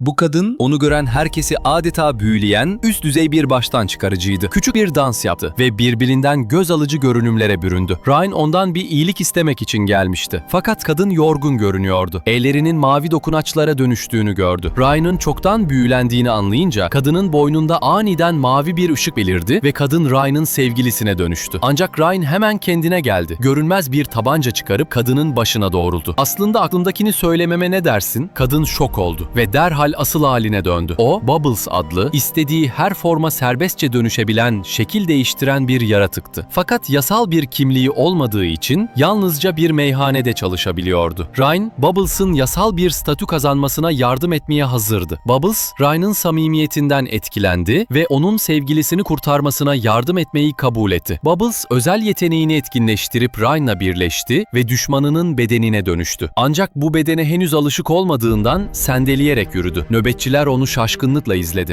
Bu kadın onu gören herkesi adeta büyüleyen üst düzey bir baştan çıkarıcıydı. Küçük bir dans yaptı ve birbirinden göz alıcı görünümlere büründü. Ryan ondan bir iyilik istemek için gelmişti. Fakat kadın yorgun görünüyordu. Ellerinin mavi dokunaçlara dönüştüğünü gördü. Ryan'ın çoktan büyülendiğini anlayınca kadının boynunda aniden mavi bir ışık belirdi ve kadın Ryan'ın sevgilisine dönüştü. Ancak Ryan hemen kendine geldi. Görünmez bir tabanca çıkarıp kadının başına doğruldu. Aslında aklımdakini söylememe ne dersin? Kadın şok oldu ve derhal asıl haline döndü. O, Bubbles adlı, istediği her forma serbestçe dönüşebilen, şekil değiştiren bir yaratıktı. Fakat yasal bir kimliği olmadığı için yalnızca bir meyhanede çalışabiliyordu. Ryan, Bubbles'ın yasal bir statü kazanmasına yardım etmeye hazırdı. Bubbles, Ryan'ın samimiyetinden etkilendi ve onun sevgilisini kurtarmasına yardım etmeyi kabul etti. Bubbles, özel yeteneğini etkinleştirip Ryan'la birleşti ve düşmanının bedenine dönüştü. Ancak bu bedene henüz alışık olmadığından sendeleyerek yürüdü. Nöbetçiler onu şaşkınlıkla izledi.